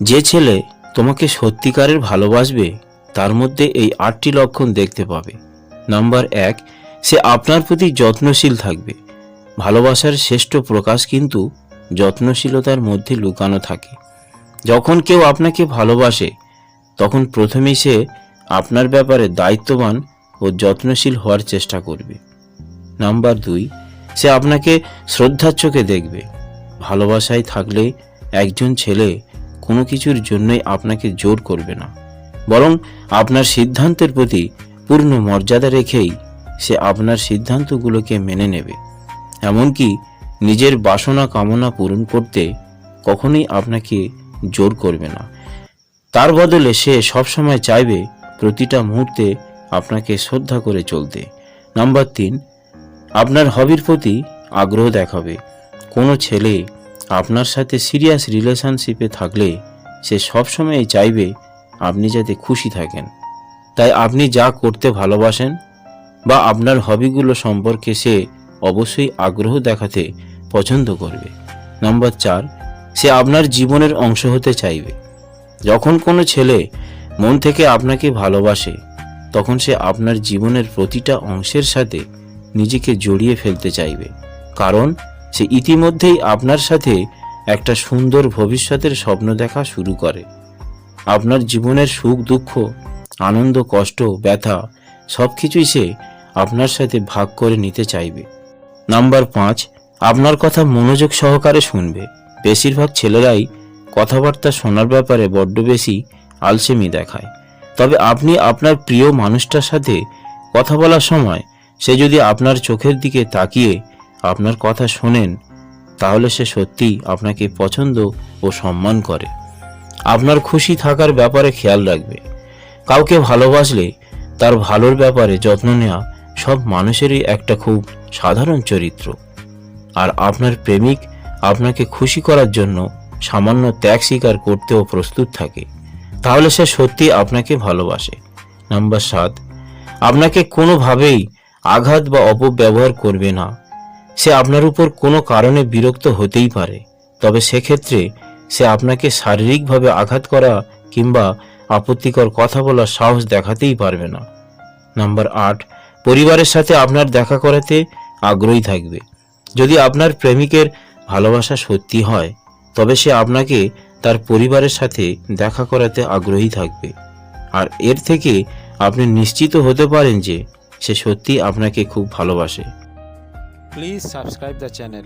যে ছেলে তোমাকে সত্যিকারের ভালোবাসবে, তার মধ্যে এই আটটি লক্ষণ দেখতে পাবে। নাম্বার এক, সে আপনার প্রতি যত্নশীল থাকবে। ভালোবাসার শ্রেষ্ঠ প্রকাশ কিন্তু যত্নশীলতার মধ্যে লুকানো থাকে। যখন কেউ আপনাকে ভালোবাসে, তখন প্রথমেই সে আপনার ব্যাপারে দায়িত্ববান ও যত্নশীল হওয়ার চেষ্টা করবে। নাম্বার দুই, সে আপনাকে শ্রদ্ধার চোখে দেখবে। ভালোবাসায় থাকলে একজন ছেলে কোনো কিছুর জন্যই আপনাকে জোর করবে না। বরং আপনার সিদ্ধান্তের প্রতি পূর্ণ মর্যাদা রেখেই সে আপনার সিদ্ধান্তগুলোকে মেনে নেবে। এমনকি নিজের বাসনা কামনা পূরণ করতে কখনোই আপনাকে জোর করবে না। তার বদলে সে সবসময় চাইবে প্রতিটা মুহূর্তে আপনাকে শ্রদ্ধা করে চলতে। নাম্বার তিন, আপনার হবির প্রতি আগ্রহ দেখাবে। কোনো ছেলে আপনার সাথে সিরিয়াস রিলেশনশিপে থাকলে সে সবসময় চাইবে আপনি যাতে খুশি থাকেন। তাই আপনি যা করতে ভালোবাসেন বা আপনার হবিগুলো সম্পর্কে সে অবশ্যই আগ্রহ দেখাতে পছন্দ করবে। নাম্বার চার, সে আপনার জীবনের অংশ হতে চাইবে। যখন কোনো ছেলে মন থেকে আপনাকে ভালোবাসে, তখন সে আপনার জীবনের প্রতিটা অংশের সাথে নিজেকে জড়িয়ে ফেলতে চাইবে। কারণ সে ইতিমধ্যেই আপনার সাথে একটা সুন্দর ভবিষ্যতের স্বপ্ন দেখা শুরু করে। আপনার জীবনের সুখ, দুঃখ, আনন্দ, কষ্ট, ব্যথা সব কিছুই সে আপনার সাথে ভাগ করে নিতে চাইবে। নাম্বার পাঁচ, আপনার কথা মনোযোগ সহকারে শুনবে। বেশিরভাগ ছেলেরাই কথাবার্তা শোনার ব্যাপারে বড্ড বেশি আলসেমি দেখায়। তবে আপনি আপনার প্রিয় মানুষটার সাথে কথা বলার সময় সে যদি আপনার চোখের দিকে তাকিয়ে আপনার কথা শোনেন, তাহলে সে সত্যিই আপনাকে পছন্দ ও সম্মান করে। আপনার খুশি থাকার ব্যাপারে খেয়াল রাখবে। কাউকে ভালোবাসলে তার ভালোর ব্যাপারে যত্ন নেওয়া সব মানুষেরই একটা খুব সাধারণ চরিত্র। আর আপনার প্রেমিক আপনাকে খুশি করার জন্য সামান্য ত্যাগ স্বীকার করতেও প্রস্তুত থাকে। তাহলে সে সত্যি আপনাকে ভালোবাসে। নাম্বার সাত, আপনাকে কোনোভাবেই আঘাত বা অপব্যবহার করবে না। সে আপনার উপর কোনো কারণে বিরক্ত হতেই পারে। তবে সেক্ষেত্রে সে আপনাকে শারীরিকভাবে আঘাত করা কিংবা আপত্তিকর কথা বলার সাহস দেখাতেই পারবে না। নাম্বার আট, পরিবারের সাথে আপনার দেখা করাতে আগ্রহী থাকবে। যদি আপনার প্রেমিকের ভালোবাসা সত্যি হয়, তবে সে আপনাকে তার পরিবারের সাথে দেখা করাতে আগ্রহী থাকবে। আর এর থেকে আপনি নিশ্চিত হতে পারেন যে সে সত্যি আপনাকে খুব ভালোবাসে। Please subscribe the channel.